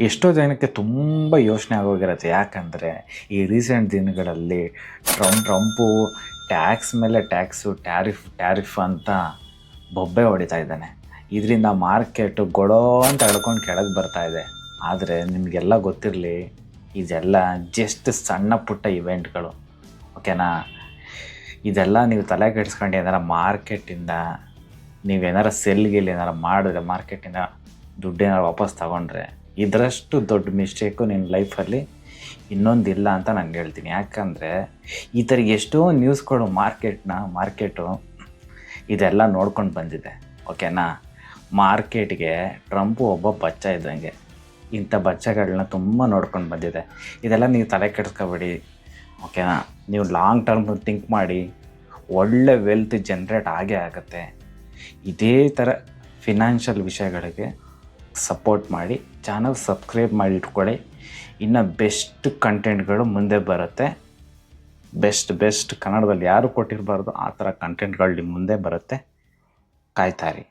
ಎಷ್ಟೋ ಜನಕ್ಕೆ ತುಂಬ ಯೋಚನೆ ಆಗೋಗಿರುತ್ತೆ. ಯಾಕಂದರೆ ಈ ರೀಸೆಂಟ್ ದಿನಗಳಲ್ಲಿ ಟ್ರಂಪ್, ಟ್ರಂಪು ಟ್ಯಾಕ್ಸ್ ಮೇಲೆ ಟ್ಯಾಕ್ಸು, ಟ್ಯಾರಿಫ್ ಟ್ಯಾರಿಫ್ ಅಂತ ಬೊಬ್ಬೆ ಹೊಡಿತಾ ಇದ್ದಾನೆ. ಇದರಿಂದ ಮಾರ್ಕೆಟು ಗೊಡೋ ಅಂತ ಹೇಳ್ಕೊಂಡು ಕೆಳಗೆ ಬರ್ತಾ ಇದೆ. ಆದರೆ ನಿಮಗೆಲ್ಲ ಗೊತ್ತಿರಲಿ, ಇದೆಲ್ಲ ಜಸ್ಟ್ ಸಣ್ಣ ಪುಟ್ಟ ಇವೆಂಟ್ಗಳು. ಓಕೆನಾ? ಇದೆಲ್ಲ ನೀವು ತಲೆ ಕೆಡಿಸ್ಕೊಂಡು ಏನಾರ ಮಾರ್ಕೆಟಿಂದ ನೀವೇನಾರ ಸೆಲ್ಗಿಲ್ ಏನಾರ ಮಾಡಿದ್ರೆ, ಮಾರ್ಕೆಟಿಂದ ದುಡ್ಡು ಏನಾರು ವಾಪಸ್ ತಗೊಂಡ್ರೆ ಇದರಷ್ಟು ದೊಡ್ಡ ಮಿಸ್ಟೇಕು ನಿನ್ನ ಲೈಫಲ್ಲಿ ಇನ್ನೊಂದಿಲ್ಲ ಅಂತ ನಾನು ಹೇಳ್ತೀನಿ. ಯಾಕಂದರೆ ಈ ಥರ ಎಷ್ಟೋ ನ್ಯೂಸ್ಗಳು ಮಾರ್ಕೆಟ್ನ ಮಾರ್ಕೆಟು ಇದೆಲ್ಲ ನೋಡ್ಕೊಂಡು ಬಂದಿದೆ. ಓಕೆನಾ ಮಾರ್ಕೆಟ್ಗೆ ಟ್ರಂಪು ಒಬ್ಬ ಬಚ್ಚ ಇದ್ದಂಗೆ. ಇಂಥ ಬಚ್ಚಗಳನ್ನ ತುಂಬ ನೋಡ್ಕೊಂಡು ಬಂದಿದೆ. ಇದೆಲ್ಲ ನೀವು ತಲೆ ಕೆಡಿಸ್ಕೋಬೇಡಿ. ಓಕೆನಾ ನೀವು ಲಾಂಗ್ ಟರ್ಮ್ ಥಿಂಕ್ ಮಾಡಿ. ಒಳ್ಳೆ ವೆಲ್ತ್ ಜನ್ರೇಟ್ ಆಗೇ ಆಗುತ್ತೆ. ಇದೇ ಥರ ಫಿನಾನ್ಷಿಯಲ್ ವಿಷಯಗಳಿಗೆ ಸಪೋರ್ಟ್ ಮಾಡಿ, ಚಾನಲ್ ಸಬ್ಸ್ಕ್ರೈಬ್ ಮಾಡಿ ಇಟ್ಕೊಳ್ಳಿ. ಇನ್ನು ಬೆಸ್ಟ್ ಕಂಟೆಂಟ್ಗಳು ಮುಂದೆ ಬರುತ್ತೆ. ಬೆಸ್ಟ್ ಬೆಸ್ಟ್ ಕನ್ನಡದಲ್ಲಿ ಯಾರು ಕೊಟ್ಟಿರಬಾರ್ದು, ಆ ಥರ ಕಂಟೆಂಟ್ಗಳು ನಿಮ್ಮ ಮುಂದೆ ಬರುತ್ತೆ. ಕಾಯ್ತಾರಿ